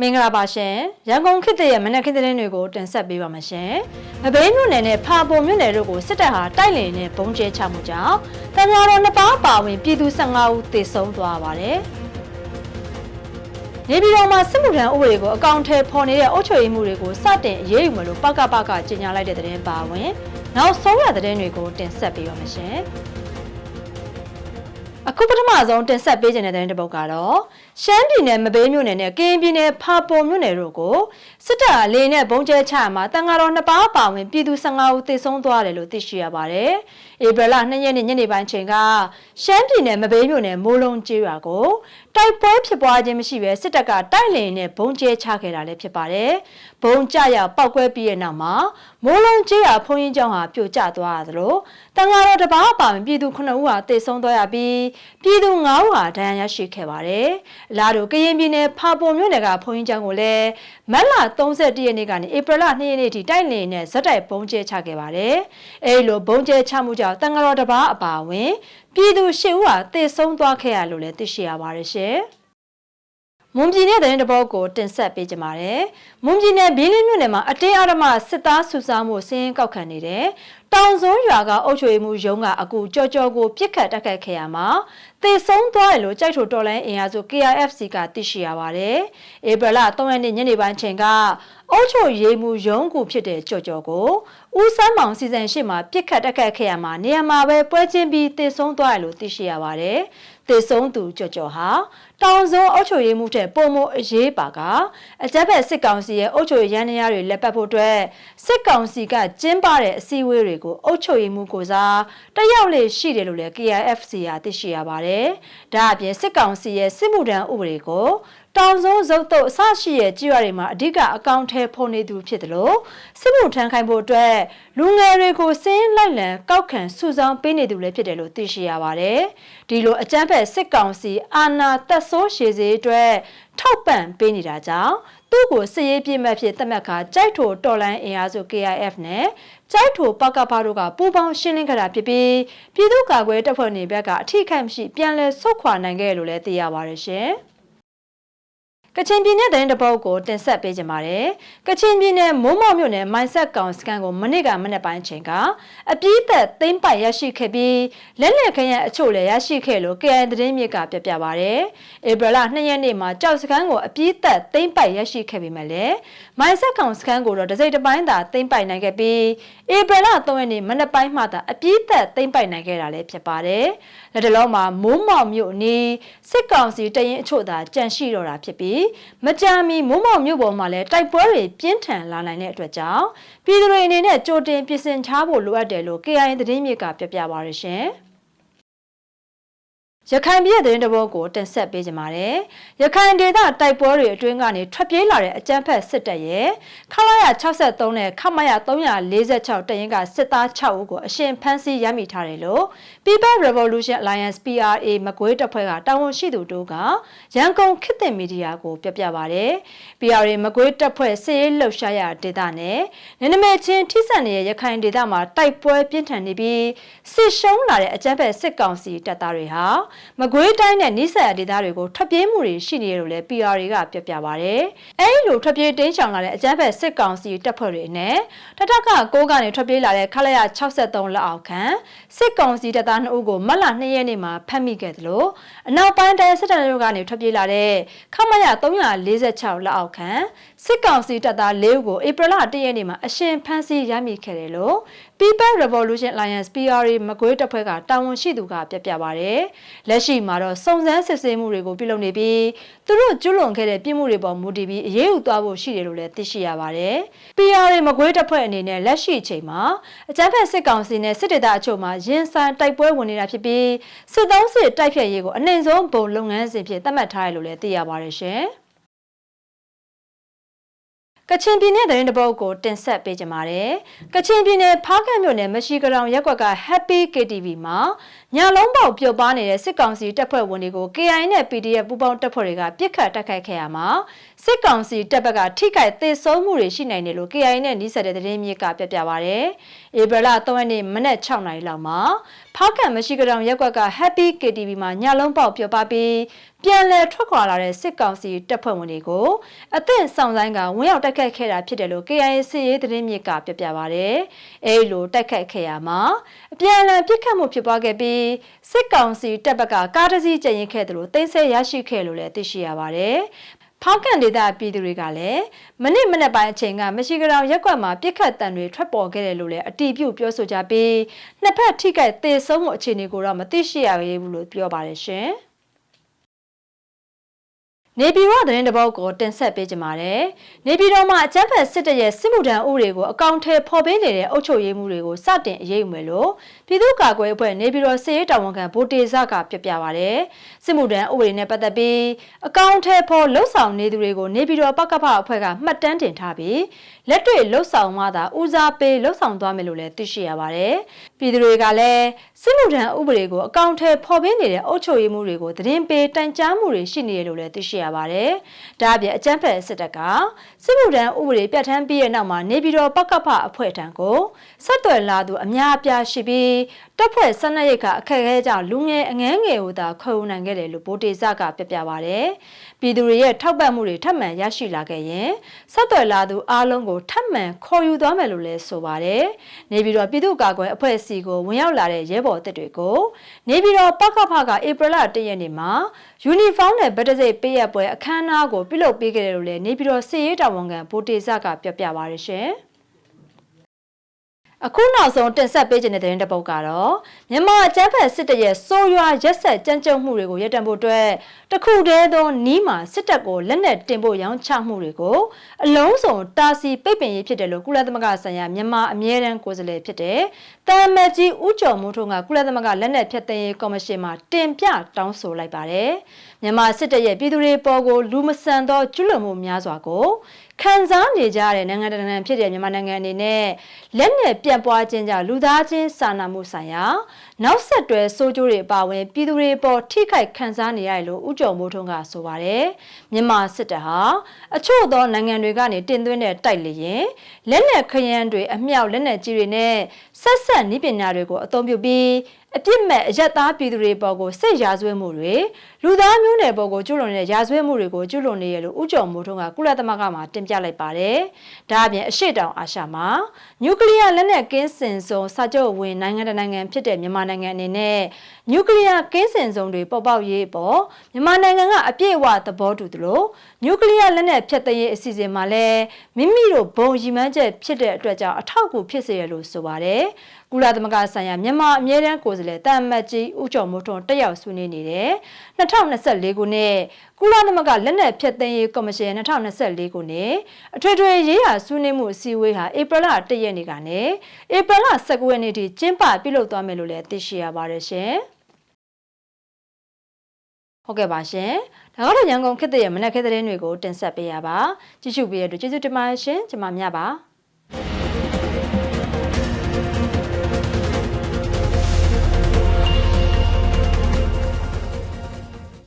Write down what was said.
မင်္ဂလာပါရှင်ရန်ကုန်ခေတ်သစ်ရဲ့မနက်ခင်းသတင်းတွေကိုတင်ဆက်ပေးပါမယ်ရှင်။မဘိန်းမြို့နယ်နဲ့ဖာပုံမြို့နယ်တို့ကိုစစ်တပ်ဟာတိုက်လင်နဲ့ဘုံကျဲချမှုကြောင့်တံဃာတော်နှစ်ပါးပါဝင်ပြည်သူ15ဦးသေဆုံးသွားပါတယ်။နေပြည်တော်မှာစစ်မှုထမ်းဥပဒေကိုအကောင့်ထဲပေါ်နေတဲ့အုပ်ချုပ်ရေးမှုတွေကိုစတင်အရေးယူမလို့ပကပကကြေညာလိုက်တဲ့သတင်းပါဝင်နောက်ဆုံးရသတင်းတွေကိုတင်ဆက်ပေးပါမယ်ရှင်။ အခုပထမဆုံးတင်ဆက်ပေးခြင်းတဲ့တဲ့တစ်ပုဒ်ကတော့ရှမ်းပြည်နယ်မဘေးမြို့နယ်နဲ့ကရင်ပြည်နယ်ဖာပုံမြို့နယ်တို့ကိုစစ်တပ်အလေးနဲ့ဘုံကျဲချမှာတန်ဃာတော်နှစ်ပါးပါဝင်ပြည်သူ15ဦးသေဆုံးသွားတယ်လို့သိရှိရပါတယ်။ဧပြီလ2ရက်နေ့ညနေပိုင်းချိန်ကရှမ်းပြည်နယ်မဘေးမြို့နယ်မိုးလုံးကျေးရွာကိုတိုက်ပွဲဖြစ်ပွားခြင်းမရှိဘဲစစ်တပ်ကတိုက်လင်နဲ့ဘုံကျဲချခဲ့တာလည်းဖြစ်ပါတယ်။ဘုံကျရောက်ပောက်ကွဲပြီးတဲ့နောက်မှာမိုးလုံးကျေးရွာဖုန်ကြီးကျောင်းဟာပြိုကျသွားသလိုတန်ဃာတော်တစ်ပါးပါဝင်ပြည်သူ9ဦးဟာသေဆုံးသွားရပြီးပြည်သူ9ဦးဟာဒဏ်ရာရရှိခဲ့ပါတယ်။အလားတူကရင်ပြည်နယ်ဖာပုံမြို့နယ်ကဖုန်ကြီးကျောင်းကိုလည်းမတ်လ31ရက်နေ့ကနေဧပြီလ2ရက်နေ့ထိတိုက်လင်နဲ့ဇက်တိုက်ဘုံကျဲချခဲ့ပါတယ်။အဲဒီလိုဘုံကျဲချမှုကြောင့်တန်ဃာတော်တစ်ပါးအပါအဝင် ပြည်သူ10ဦးဟာသေဆုံးသွားခဲ့ရလို့လည်းသိရှိရပါတယ်ရှင်။ မွန်ပြည်နယ်သတင်းတပုတ်ကိုတင်ဆက်ပေးကြပါမယ်။မွန်ပြည်နယ်ဘီလင်းမြို့နယ်မှာအတင်းအဓမ္မစစ်သားစုဆောင်းမှုစင်းကောက်ခံနေတဲ့တောင်စုံရွာကအုပ်ချုပ်ရေးမှုရုံးကအကူကြော်ကြော်ကိုပြစ်ခတ်တက်ခတ်ခဲ့ရမှာသေဆုံးသွားတယ်လို့ကြိုက်ထိုတော်လိုင်းအင်အားစု KIFC ကသိရှိရပါတယ်။ဧပြီလ3ရက်နေ့ညနေပိုင်းချိန်ကအုပ်ချုပ်ရေးမှုရုံးကူဖြစ်တဲ့ကြော်ကြော်ကိုဦးစမ်းမောင်စီစဉ်ရှိမှပြစ်ခတ်တက်ခတ်ခဲ့ရမှာနေရာမှာပဲပွဲချင်းပြီးသေဆုံးသွားတယ်လို့သိရှိရပါတယ်။ သေဆုံးသူကြော်ကြော်ဟာတောင်စုံအုပ်ချုပ်ရေးမှုထက်ပုံမအရေးပါကအကြက်ဖက်စစ်ကောင်စီရဲ့အုပ်ချုပ်ရေးရန်နေရတွေလက်ပတ်ဖို့အတွက်စစ်ကောင်စီကကျင်းပတဲ့အစည်းအဝေးတွေကိုအုပ်ချုပ်ရေးမှုကိုစားတက်ရောက်လေရှိတယ်လို့လည်း KIFC ကသိရှိရပါတယ်။ဒါအပြင်စစ်ကောင်စီရဲ့စစ်မှုထမ်းဥပဒေကို တောင်စုံဇုတ်တုတ်အဆရှိရဲ့ကြည်ရွာတွေမှာအဓိကအကောင့်ထဲဖုန်နေသူဖြစ်တယ်လို့စစ်မှုထမ်းခိုင်းဖို့အတွက်လူငယ်တွေကိုစင်းလိုက်လံကောက်ခံစုဆောင်းပေးနေသူလည်းဖြစ်တယ်လို့သိရှိရပါတယ်။ဒီလိုအကြမ်းဖက်စစ်ကောင်စီအာဏာတက်ဆိုးရှည်စေအတွက်ထောက်ပံ့ပေးနေတာကြောင့်သူ့ကိုစစ်ရေးပြစ်မှတ်ဖြစ်သတ်မှတ်ခါကြိုက်ထိုတော်လန်အင်အားစု KIF နဲ့ကြိုက်ထိုပကဖားတို့ကပူးပေါင်းရှင်းလင်းကြတာဖြစ်ပြီးပြည်သူ့ကာကွယ်တပ်ဖွဲ့နေဘက်ကအထိခိုက်မရှိပြန်လည်ဆုတ်ခွာနိုင်ခဲ့လို့လည်းသိရပါတယ်ရှင်။ ကချင်ပြည်နယ်သတင်းတပုတ်ကိုတင်ဆက်ပေးကြပါမယ်။ကချင်ပြည်နယ်မိုးမောက်မြို့နယ်မိုင်းဆက်ကောင်စကန်ကိုမနေ့ကမနေ့ပိုင်းချိန်ကအပြည့်သက်သိမ်းပိုက်ရရှိခဲ့ပြီးလက်လက်ခရံအချို့လည်းရရှိခဲ့လို့ KN သတင်းမြစ်ကပြပြပါဗျ။ဧပြီလ2ရက်နေ့မှာကြောက်စကန်ကိုအပြည့်သက်သိမ်းပိုက်ရရှိခဲ့ပေမဲ့လည်းမိုင်းဆက်ကောင်စကန်ကိုတော့ဒစိမ့်တစ်ပိုင်းသာသိမ်းပိုက်နိုင်ခဲ့ပြီးဧပြီလ3ရက်နေ့မနေ့ပိုင်းမှသာအပြည့်သက်သိမ်းပိုက်နိုင်ခဲ့တာလည်းဖြစ်ပါတယ်။လက်တလုံးမှာမိုးမောက်မြို့အနီးစစ်ကောင်စီတရင်အချို့သာကြန့်ရှိတော့တာဖြစ်ပြီးမကြာမီမိုးမောင်မြို့ပေါ်မှာလည်းတိုက်ပွဲတွေပြင်းထန်လာနိုင်တဲ့အတွက်ကြောင့်ပြည်သူတွေအနေနဲ့ကြိုတင်ပြင်ဆင်ထားဖို့လိုအပ်တယ်လို့ KIN သတင်းမြစ်ကပြောပြပါရရှင်။ ရခိုင်ပြည်သတင်းတဘောကိုတင်ဆက်ပေးကြပါမယ်။ရခိုင်ဒေသတိုက်ပွဲတွေအတွင်းကနေထွက်ပြေးလာတဲ့အကြမ်းဖက်စစ်တပ်ရဲ့ခလာရ63နဲ့ခမရ346တရင်ကစစ်သား6ဦးကိုအရှင်ဖမ်းဆီးရမိထားတယ်လို့ People Revolution Alliance PRA မကွေးတပ်ဖွဲ့ကတာဝန်ရှိသူတို့ကရန်ကုန်ခေတ်သစ်မီဒီယာကိုပြပြပါဗျ။ PRA မကွေးတပ်ဖွဲ့စစ်ရေးလှုပ်ရှားရာဒေသနဲ့နနမဲချင်းထိစပ်နေတဲ့ရခိုင်ဒေသမှာတိုက်ပွဲပြင်းထန်နေပြီးစစ်ရှုံးလာတဲ့အကြမ်းဖက်စစ်ကောင်စီတပ်သားတွေဟာမကွေးတိုင်းနဲ့နိစရာဒေသတွေကိုထွက်ပြေးမှုတွေရှိနေတယ်လို့လည်း PR တွေကပြပြပါဗျ။အဲဒီလိုထွက်ပြေးတင်းရှောင်လာတဲ့အကြမ်းဖက်စစ်ကောင်စီတပ်ဖွဲ့တွေနဲ့တထကကိုးကနေထွက်ပြေးလာတဲ့ခလရ63လက်အောက်ခံစစ်ကောင်စီတပ်သား2ဦးကိုမတ်လ2ရက်နေ့မှာဖမ်းမိခဲ့တယ်လို့အနောက်ပိုင်းတိုင်းစစ်တပ်တို့ကနေထွက်ပြေးလာတဲ့ခမရ346လက်အောက်ခံ စစ်ကောင်စီတပ်သား4ဦးကိုဧပြီလ1ရက်နေ့မှာအရှင်ဖမ်းဆီးရမိခဲ့တယ်လို့ People Revolution Alliance PRA မကွေးတပ်ဖွဲ့ကတာဝန်ရှိသူကပြပြပါဗျ။လက်ရှိမှာတော့စုံစမ်းစစ်ဆေးမှုတွေကိုပြုလုပ်နေပြီးသူတို့ကျူးလွန်ခဲ့တဲ့ပြစ်မှုတွေပေါ်မူတည်ပြီးအရေးယူသွားဖို့ရှိတယ်လို့လည်းသိရှိရပါတယ်။ PRA မကွေးတပ်ဖွဲ့အနေနဲ့လက်ရှိအချိန်မှာအကြမ်းဖက်စစ်ကောင်စီနဲ့စစ်တပ်အချို့မှာရင်ဆိုင်တိုက်ပွဲဝင်နေတာဖြစ်ပြီးစစ်သုံးစစ်တိုက်ဖြတ်ရေးကိုအနှိမ်ဆုံးဘုံလုပ်ငန်းစဉ်ဖြစ်သတ်မှတ်ထားတယ်လို့လည်းသိရပါတယ်ရှင်။ ကချင်ပြည်နယ်သတင်းတပုတ်ကိုတင်ဆက်ပေးကြပါမယ်။ကချင်ပြည်နယ်ဖားကန့်မြို့နယ်မရှိကရောင်ရက်ကွက်က Happy KTV မှာညလုံးပေါက်ပြုတ်ပါနေတဲ့စစ်ကောင်စီတပ်ဖွဲ့ဝင်တွေကို KI နဲ့ PDF ပူးပေါင်းတပ်ဖွဲ့တွေကပြစ်ခတ်တိုက်ခိုက်ခဲ့ရမှာစစ်ကောင်စီတပ်ဘက်ကထိခိုက်သေဆုံးမှုတွေရှိနိုင်တယ်လို့ KI နဲ့နှိစက်တဲ့သတင်းမြေကပြပြပါဗျ။ဧပြီလ3ရက်နေ့မနက်6နာရီလောက်မှာဖောက်ကံမရှိကတောင်ရက်ကွက်က Happy KTV မှာညလုံးပေါက်ပြုတ်ပါပြီး ပြန်လည်ထွက်ခွာလာတဲ့စစ်ကောင်စီတပ်ဖွဲ့ဝင်တွေကိုအသင့်ဆောင်ဆိုင်ကဝင်ရောက်တိုက်ခတ်ခဲ့တာဖြစ်တယ်လို့ KIA စစ်ရေးသတင်းမြစ်ကပြပြပါဗျ။အဲဒီလိုတိုက်ခတ်ခဲ့ရမှာအပြန်အလှန်ပြစ်ခတ်မှုဖြစ်ပွားခဲ့ပြီးစစ်ကောင်စီတပ်ဘက်ကကားတစ်စီးကျရင်ခဲ့တယ်လို့တင်ဆက်ရရှိခဲ့လို့လည်းသိရှိရပါတယ်။ဖောက်ကန်ဒေတာပြည်သူတွေကလည်းမနစ်မနေ့ပိုင်းအချိန်ကမရှိကြအောင်ရက်ကွက်မှာပြစ်ခတ်တံတွေထွက်ပေါ်ခဲ့တယ်လို့လည်းအတီးပြုတ်ပြောဆိုကြပြီးနှစ်ဖက်ထိခိုက်သေဆုံးမှုအခြေအနေကိုတော့မသိရှိရသေးဘူးလို့ပြောပါတယ်ရှင်။ နေပြည်တော်သတင်းတပုတ်ကိုတင်ဆက်ပေးကြပါမယ်။နေပြည်တော်မှာအကြမ်းဖက်စစ်တပ်ရဲ့စစ်မှုထမ်းဥပဒေကိုအကောင့်ထဲဖော်ပေးနေတဲ့အုပ်ချုပ်ရေးမှုတွေကိုစတင်အရေးယူမယ်လို့ပြည်သူ့ကာကွယ်အဖွဲ့နေပြည်တော်စစ်ရေးတာဝန်ခံဗိုလ်တေဇကပြပြပါဗျ။စစ်မှုထမ်းဥပဒေနဲ့ပတ်သက်ပြီးအကောင့်ထဲဖော်လှုပ်ဆောင်နေသူတွေကိုနေပြည်တော်ပကဖအဖွဲ့ကမှတ်တမ်းတင်ထားပြီးလက်တွေ့လှုပ်ဆောင်မှသာဦးစားပေးလှုပ်ဆောင်သွားမယ်လို့လည်းသိရှိရပါတယ်။ပြည်သူတွေကလည်းစစ်မှုထမ်းဥပဒေကိုအကောင့်ထဲဖော်ပေးနေတဲ့အုပ်ချုပ်ရေးမှုတွေကိုသတင်းပေးတိုင်ကြားမှုတွေရှိနေတယ်လို့လည်းသိရှိရပါတယ်။ဒါအပြင်အကြမ်းဖက်စစ်တပ်ကစစ်မှုထမ်းဥပဒေပြဋ္ဌာန်းပြီးတဲ့နောက်မှာနေပြည်တော်ပကဖအဖွဲ့ထံကိုဆက်သွယ်လာသူအများအပြားရှိပြီးတပ်ဖွဲ့စနစ်ရိတ်ကအခက်အခဲကြောင့်လူငယ်အငန်းငယ်ဟူသာခေါ်ယူနိုင်ခဲ့တယ်လို့ဗိုလ်တေဇကပြပြပါတယ်။ပြည်သူတွေရဲ့ထောက်ပံ့မှုတွေထပ်မံရရှိလာခဲ့ရင်ဆက်သွယ်လာသူအားလုံးကိုထပ်မံခေါ်ယူသွားမယ်လို့လည်းဆိုပါတယ်။နေပြည်တော်ပြည်သူ့ကာကွယ်အဖွဲ့အစည်းကိုဝင်ရောက်လာတဲ့ရဲဘော်တပ်တွေကိုနေပြည်တော်ပကဖကဧပြီလ၁ရက်နေ့မှာယူနီဖောင်းနဲ့ဗတ်တစိတ်ပေးရပွဲအခမ်းအနားကိုပြုလုပ်ပေးခဲ့တယ်လို့လည်းနေပြည်တော်စစ်ရေးတာဝန်ခံဗိုလ်တေဇကပြပြပါရရှင်။ အခုနောက်ဆုံးတင်ဆက်ပေးခြင်းတဲ့သတင်းတစ်ပုဒ်ကတော့မြန်မာအကြမ်းဖက်စစ်တပ်ရဲ့စိုးရွာရက်ဆက်ကြမ်းကြုတ်မှုတွေကိုရပ်တန့်ဖို့အတွက်တခုတည်းသောနီးမှာစစ်တပ်ကိုလက်နက်တင်ဖို့ရောင်းချမှုတွေကိုအလုံးစုံတာစီပိတ်ပင်ရေးဖြစ်တယ်လို့ကုလသမဂ္ဂဆိုင်ရာမြန်မာအမြဲတမ်းကိုယ်စားလှယ်ဖြစ်တဲ့တာမတ်ကြီးဦးကျော်မိုးထွန်းကကုလသမဂ္ဂလက်နက်ဖြတ်သိမ်းရေးကော်မရှင်မှတင်ပြတောင်းဆိုလိုက်ပါတယ်မြန်မာစစ်တပ်ရဲ့ပြည်သူတွေပေါ်ကိုလူမဆန်သောကျွလွန်မှုများစွာကို ခံစားနေကြတဲ့နိုင်ငံတကာဖြစ်တဲ့မြန်မာနိုင်ငံအနေနဲ့လက်နက်ပြန့်ပွားခြင်းကြောင့်လူသားချင်းစာနာမှုဆိုင်ရာနောက်ဆက်တွဲဆိုးကျိုးတွေအပါအဝင်ပြည်သူတွေပေါ်ထိခိုက်ခံစားနေရတယ်လို့ဥကြုံမိုးထွန်းကဆိုပါတယ်မြန်မာစစ်တပ်ဟာအချို့သောနိုင်ငံတွေကနေတင်သွင်းတဲ့တိုက်လေရင်လက်နက်ခရမ်းတွေအမြောက်လက်နက်ကြီးတွေနဲ့ဆက်ဆက်နည်းပညာတွေကိုအသုံးပြုပြီးအပြစ်မဲ့အယက်သားပြည်သူတွေပေါ်ကိုစစ်ရာဇဝဲမှုတွေလူသားမျိုးနွယ်ပေါ်ကိုကျူးလွန်တဲ့ရာဇဝဲမှုတွေကိုကျူးလွန်နေရလို့ဥကြုံမိုးထွန်းကကုလသမဂ္ဂမှာတင်ပြလိုက်ပါတယ်။ဒါအပြင်အရှိတောင်အာရှမှာနျူကလ িয়ার လက်နက်ကင်းစင်စုံစာချုပ်ဝင်နိုင်ငံတကာနိုင်ငံဖြစ်တဲ့မြန်မာနိုင်ငံအနေနဲ့နျူကလ িয়ার ကင်းစင်စုံတွေပေါ်ပေါက်ရေးပေါ်မြန်မာနိုင်ငံကအပြည့်အဝသဘောတူသလိုနျူကလ িয়ার လက်နက်ဖျက်သိမ်းရေးအစီအစဉ်မှာလည်းမိမိတို့ဘုံရည်မှန်းချက်ဖြစ်တဲ့အတွက်ကြောင့်အထောက်အကူဖြစ်စေရလို့ဆိုပါတယ်။ ကုလသမဂ္ဂဆိုင်ရာမြန်မာအမြဲတမ်းကိုယ်စားလှယ်တာမတ်ကြီးဦးကျော်မိုးထွန်းတက်ရောက်ဆွေးနွေးနေတယ်2024ခုနှစ်ကုလသမဂ္ဂလက်နက်ဖျက်သိမ်းရေးကော်မရှင်2024ခုနှစ်အထွေထွေရေးရာဆွေးနွေးမှုအစည်းအဝေးဟာဧပြီလ1ရက်နေ့ကနေဧပြီလ19ရက်နေ့ထိကျင်းပပြုလုပ်သွားမယ်လို့လည်းသိရှိရပါတယ်ရှင်ဟုတ်ကဲ့ပါရှင်ဒါကတော့ရန်ကုန်ခေတ်ရဲ့မနက်ခင်းသတင်းတွေကိုတင်ဆက်ပေးရပါကြည့်ရှုပေးရတဲ့ကျေးဇူးတင်ပါတယ်ရှင်ကျွန်မမြပါ